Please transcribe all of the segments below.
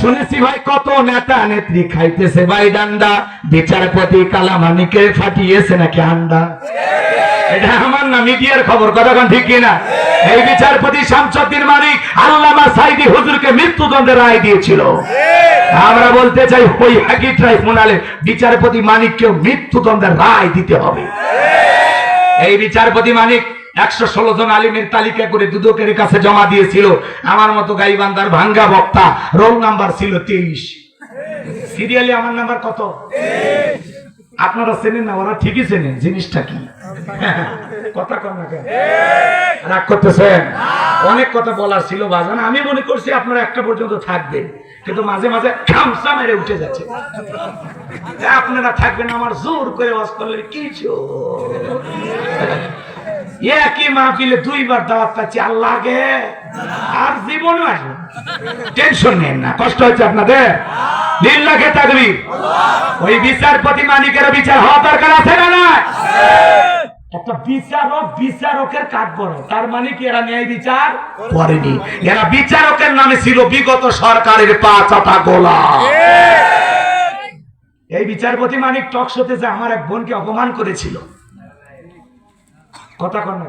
শুনেছি ভাই, কত নেতা নেত্রী খাইতেছে। ভাই, ডান্ডা, বিচারপতি ফাটিয়েছে নাকি এটা আমার না, মিডিয়ার খবর কতক্ষণ ঠিক কিনা? এই বিচারপতি আল্লামা সাইদি হুজুরকে মৃত্যুদণ্ডের রায় দিয়েছিল। আমরা বলতে চাই ওই একই ট্রাইব্যুনালে বিচারপতি মানিককেও মৃত্যুদণ্ডের রায় দিতে হবে। এই বিচারপতি মানিক একশো ষোলো জন আলিমের তালিকা করে দুদকের কাছে জমা দিয়েছিল। আমার মতো গাইবান্দার ভাঙ্গা বক্তা, রোল নাম্বার ছিল তেইশ। সিরিয়ালে আমার নাম্বার কত? আপনারা চেনেন না, ওরা ঠিকই চেনেন, জিনিসটা কি? কথা কম না কেন? রাগ করতেছেন? অনেক কথা বলার ছিল বাজান। আমি মনে করছি আপনারা একটা পর্যন্ত থাকবেন, কিন্তু মাঝে মাঝে খামসা মেরে উঠে যাচ্ছে। আপনারা থাকবেন আমার জোর করে ওয়াজ করলে কিছু একই মাহফিলে দুইবার দাওয়াত পাচ্ছি আল্লাহকে আর জীবনও আসবে। টেনশন নেন না কষ্ট হচ্ছে আপনাদের? তাকবীর। ওই বিচারপতি মানিকের বিচার হওয়া দরকার আছে না না একটা বিচারক বিচারকের কাঠ বড় তার মানে কি এরা ন্যায় বিচার করেনি? এরা বিচারকের নামে ছিল বিগত সরকারের পা চাটা গোলা। এই বিচারপতি মানিক টক শোতে যে আমার এক বোনকে অপমান করেছিল কথা কন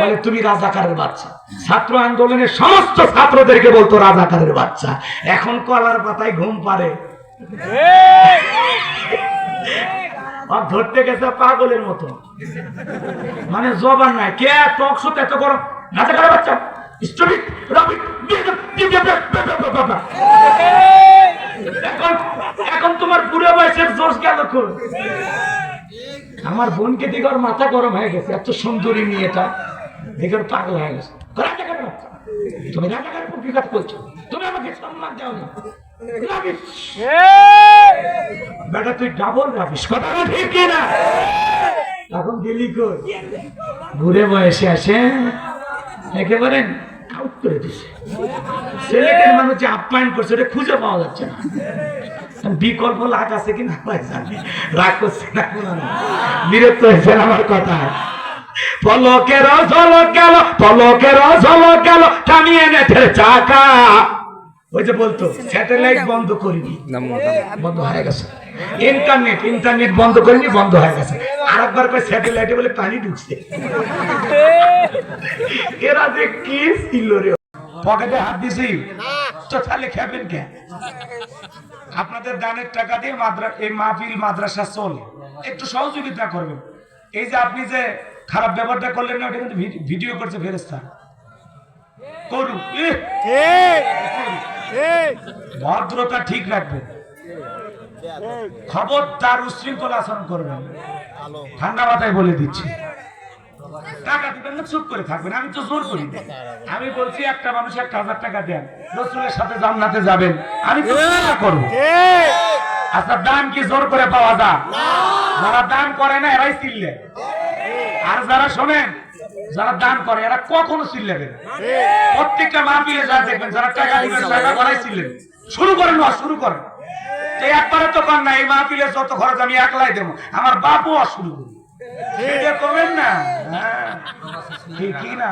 বলে, তুমি রাজাকারের বাচ্চা। ছাত্র আন্দোলনের সমস্ত ছাত্রদেরকে বলতো, রাজাকারের বাচ্চা। এখন কলার পাতায় ঘুম পারে ধরতে গেছে পাগলের মতো। মানে জবান নাই। কে টক শোতে এত গরম? রাজাকারের বাচ্চা। এখন তোমার পুরো বয়সের জোশ গেল খুব আমার বোনকে দেখে ওর মাথা গরম হয়ে গেছে, এত সুন্দরী মেয়েটা। দেখে ওর পাগল হয়ে গেছে। রাজাকার তুমি প্রতিঘাত করছ, তুমি আমাকে সম্মান দাও না বেটা, তুই কই? ঘুরে বয়সে আউট করে ছেলেদের মানুষ যে আপ্যায়ন করছে, ওটা খুঁজে পাওয়া যাচ্ছে না। বিকল্প লাভ আছে কি না ভাই জানি। রাগ করছে না কোনো না। বিরক্ত হয়েছে আমার কথা। পলকের ঝলক গেল পলকের ঝলক গেল টানিয়ে এনেছে চাকা। ওই যে বলতো স্যাটেলাইট বন্ধ করিনি। বন্ধ হয়ে গেছে। ইন্টারনেট ইন্টারনেট বন্ধ করিনি বন্ধ হয়ে গেছে। আর একবার করে স্যাটেলাইটে বলে পানি ঢুকছে। এরা যে কি ছিল রে? পকেটে হাত দিছি। তাহলে খাবেন কে? আপনাদের দানের টাকা দিয়ে মাদ্রা, এই মাহফিল মাদ্রাসা চলে। একটু সহযোগিতা করবেন। এই যে আপনি যে খারাপ ব্যবহারটা করলেন না, ওটা ভিডিও করছে ফেরেস্তা ভদ্রতা ঠিক রাখবেন। খবরদার উশৃঙ্খল আচরণ করবেন। ঠান্ডা মাথায় বলে দিচ্ছি। টাকা দিবেন না চুপ করে থাকবেন। আমি তো জোর করি আমি বলছি একটা মানুষ একটা হাজার টাকা দেন রসুলের সাথে জান্নাতে যাবেন। আমি তো করব। আচ্ছা দান কি জোর করে পাওয়া যায়? যারা দান করে না এরাই চিল্লে। আর যারা শোনেন যারা দান করে এরা কখনো চিল্লেবে। প্রত্যেকটা মাহফিলে যা দেখবেন যারা টাকা দিবেন টাকা ছিলেন শুরু করেন না শুরু করেন। এই একবারে তো পান না এই মাহফিলে যত খরচ আমি একলাই দেবো। আমার বাপও আর শুরু করব। এটা করবেন না? হ্যাঁ ঠিকই না।